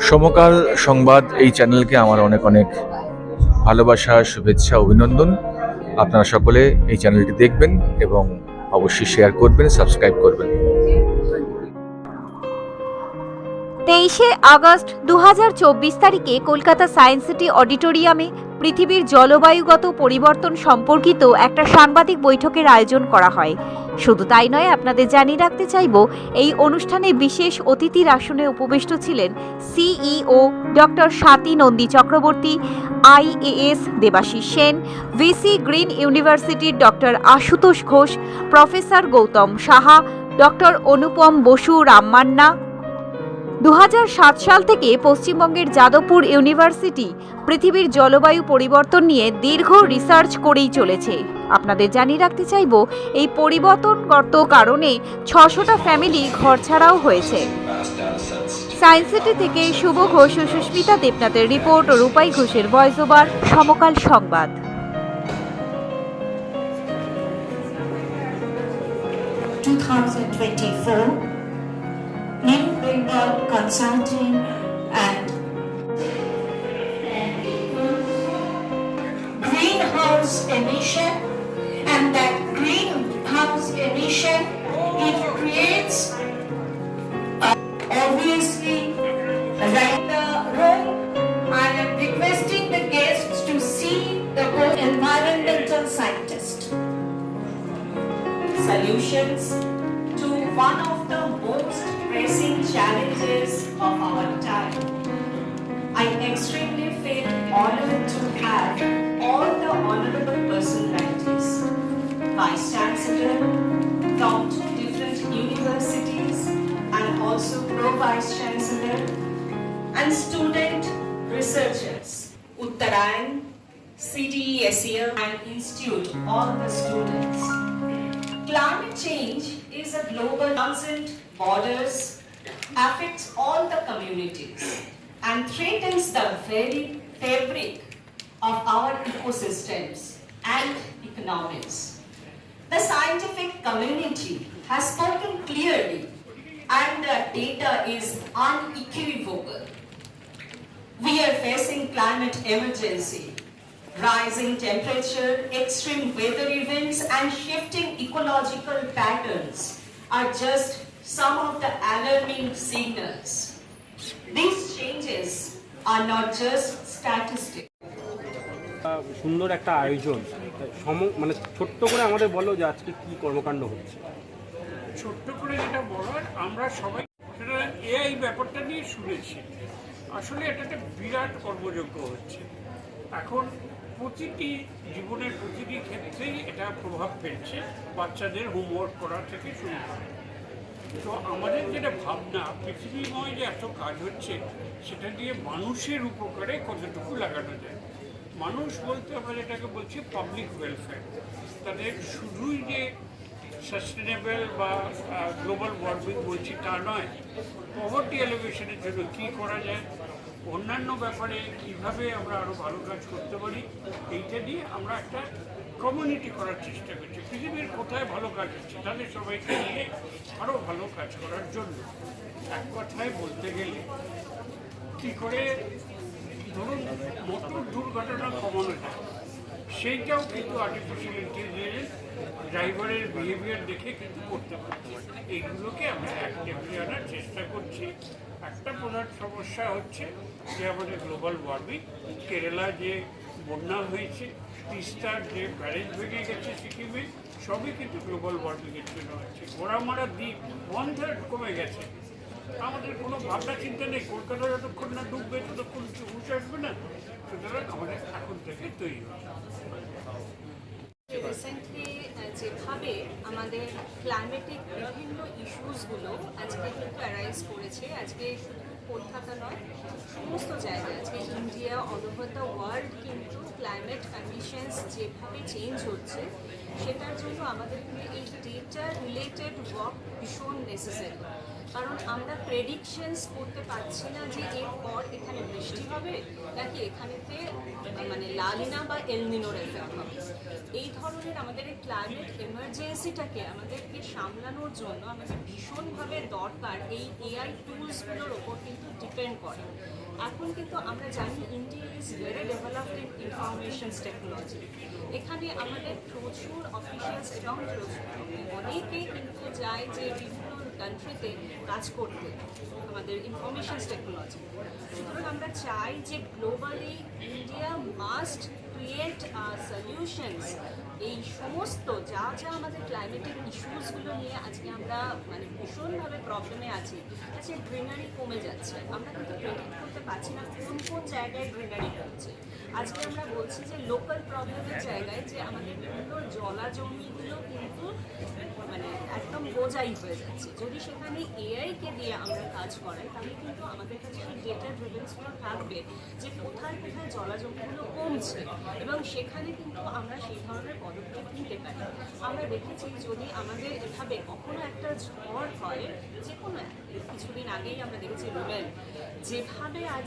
সমকাল সংবাদ এই চ্যানেলকে আমার অনেক অনেক ভালোবাসা, শুভেচ্ছা, অভিনন্দন। আপনারা সকলে এই চ্যানেলটি দেখবেন এবং অবশ্যই শেয়ার করবেন, সাবস্ক্রাইব করবেন। তেইশে আগস্ট দু হাজার চব্বিশ তারিখে কলকাতা সায়েন্স সিটি অডিটোরিয়ামে পৃথিবীর জলবায়ুগত পরিবর্তন সম্পর্কিত একটা সাংবাদিক বৈঠকের আয়োজন করা হয়। শুধু তাই নয়, আপনাদের জানিয়ে রাখতে চাইব, এই অনুষ্ঠানে বিশেষ অতিথির আসনে উপবিষ্ট ছিলেন CEO doctor Swati Nandi Chakraborty, IAS Debashis Sen, VC Green ইউনিভার্সিটির doctor Ashutosh Ghosh, professor Goutam Saha, doctor Anupam Basu রামমান্না দু হাজার সাত সাল থেকে পশ্চিমবঙ্গের যাদবপুর ইউনিভার্সিটি পৃথিবীর জলবায়ু পরিবর্তন নিয়ে দীর্ঘ রিসার্চ করেই চলেছে। আপনাদের জানিয়ে রাখতে চাইব, এই পরিবর্তন পরিবর্তনগত কারণে ছশোটা ফ্যামিলি ঘর ছাড়াও হয়েছে। সায়েন্স সিটি থেকে শুভ ঘোষ ও সুস্মিতা দেবনাথের রিপোর্ট ও রূপাই ঘোষের ভয়েস ওভার, সমকাল সংবাদ। 2024 New Bengal Consulting and greenhouse emission and that greenhouse emission it creates obviously right the room I am requesting the guests to see the whole environmental scientist. Solutions to one of of our time. I extremely feel honored to have all the honorable personalities, Vice Chancellor from different universities and also Pro Vice Chancellor and student researchers, Uttarayan, CTE SEL and Institute, all the students. Climate change is a global transcend borders, affects all the communities, and threatens the very fabric of our ecosystems and economies. The scientific community has spoken clearly, and the data is unequivocal. We are facing climate emergency, rising temperature, extreme weather events, and shifting ecological patterns are just some of the alarming signals. These changes are not just statistics. সুন্দর একটা আয়োজন। সম মানে ছোট্ট করে আমাদের বলো যে আজকে কি কর্মকাণ্ড হচ্ছে। ছোট্ট করে যেটা বলার আমরা সবাই এই ব্যাপারটা নিয়ে শুনেছি। আসলে এটা একটা বিরাট কর্মযোগ্য হচ্ছে। এখন প্রতিটি জীবনের প্রতিটি ক্ষেত্রেই এটা প্রভাব ফেলছে। বাচ্চাদের হোমওয়ার্ক করা থেকে শুরু করে। তো আমাদের যেটা ভাবনা, পৃথিবীময় যে এত কাজ হচ্ছে, সেটা দিয়ে মানুষের উপকারে কতটুকু লাগানো যায়? মানুষ বলতে আমরা যেটাকে বলছি পাবলিক ওয়েলফেয়ার তাদের শুধুই যে সাস্টেনেবল বা গ্লোবাল ওয়ার্মিং বলছি তা নয়। পভার্টি এলিভেশনের জন্য কী করা যায়, অন্যান্য ব্যাপারে কীভাবে আমরা আরও ভালো কাজ করতে পারি, এইটা নিয়ে আমরা একটা কমিউনিটি করার চেষ্টা করছি। পৃথিবীর কোথায় ভালো কাজ হচ্ছে, তাদের সবাইকে নিয়ে আরও ভালো কাজ করার জন্য। এক কথায় বলতে গেলে, কী করে, ধরুন, মোটর দুর্ঘটনা কমানো যায়। সেইটাও কিন্তু আর্টিফিশিয়াল ইন্টেলিজেন্স ড্রাইভারের বিহেভিয়ার দেখে কিন্তু করতে পারছি। এইগুলোকে আমরা অ্যাক্টিভলি আনার চেষ্টা করছি। একটা প্রধান সমস্যা হচ্ছে যে আমাদের গ্লোবাল ওয়ার্মিং কেরালা যে বন্যা হয়েছে, তিস্তার যে ব্যারেজ ভেঙে গেছে সিকিমে, সবই কিন্তু গ্লোবাল ওয়ার্মিংয়ের জন্য হচ্ছে। ঘোড়ামারা দ্বীপ ওয়ান থার্ড কমে গেছে। আমাদের কোনো ভাবনা চিন্তা নেই কলকাতা যতক্ষণ না ডুববে ততক্ষণ হুশ আসবে না। রিসেন্টলি যেভাবে আমাদের ক্লাইমেটিক বিভিন্ন ইস্যুসগুলো আজকে কিন্তু অ্যারাইজ করেছে, আজকে শুধু কলকাতা নয়, সমস্ত জায়গায়। আজকে India all over the world কিন্তু ক্লাইমেট কন্ডিশনস যেভাবে চেঞ্জ হচ্ছে, সেটার জন্য আমাদের এই ডেটা রিলেটেড ওয়ার্ক ভীষণ নেসেসারি কারণ আমরা প্রেডিকশনস করতে পারছি না যে এরপর এখানে বৃষ্টি হবে নাকি এখানেতে মানে লালিনা বা এলনিনোর এফেক্ট হবে। এই ধরনের আমাদের এই ক্লাইমেট এমার্জেন্সিটাকে আমাদেরকে সামলানোর জন্য আমাদের ভীষণভাবে দরকার এই এআই টুলসগুলোর ওপর কিন্তু ডিপেন্ড করে। এখন কিন্তু আমরা জানি India is very developed in informations technology এখানে আমাদের প্রচুর অফিসিয়ালস এবং প্রচুর অনেকে কিন্তু যায় যে বিভিন্ন কান্ট্রিতে কাজ করতে আমাদের ইনফরমেশন টেকনোলজি সুতরাং আমরা চাই যে globally India must create solutions এই সমস্ত যা যা আমাদের ক্লাইমেটিক ইস্যুসগুলো নিয়ে আজকে আমরা মানে ভীষণভাবে প্রবলেমে আছি, আজকে গ্রিনারি কমে যাচ্ছে। আমরা কিন্তু প্রেডিক্ট করতে পারছি না কোন কোন জায়গায় গ্রিনারি কমছে আজকে আমরা বলছি যে লোকাল প্রবলেমের জায়গায় যে আমাদের বিভিন্ন জলাজমিগুলো কিন্তু মানে একদম বোঝাই হয়ে যাচ্ছে। যদি সেখানে এআইকে দিয়ে আমরা কাজ করাই, তাহলে কিন্তু আমাদের কাছে ডেটা ড্রিভেন্সগুলো থাকবে যে কোথায় কোথায় জলাজমিগুলো কমছে। এবং সেখানে কিন্তু আমরা সেই ধরনের পদক্ষেপ নিতে পারি। আমরা দেখেছি যদি আমাদের এভাবে কখনো একটা ঝড় হয় যে কোনো কিছুদিন আগেই আমরা দেখেছি রুবেল, যেভাবে আজ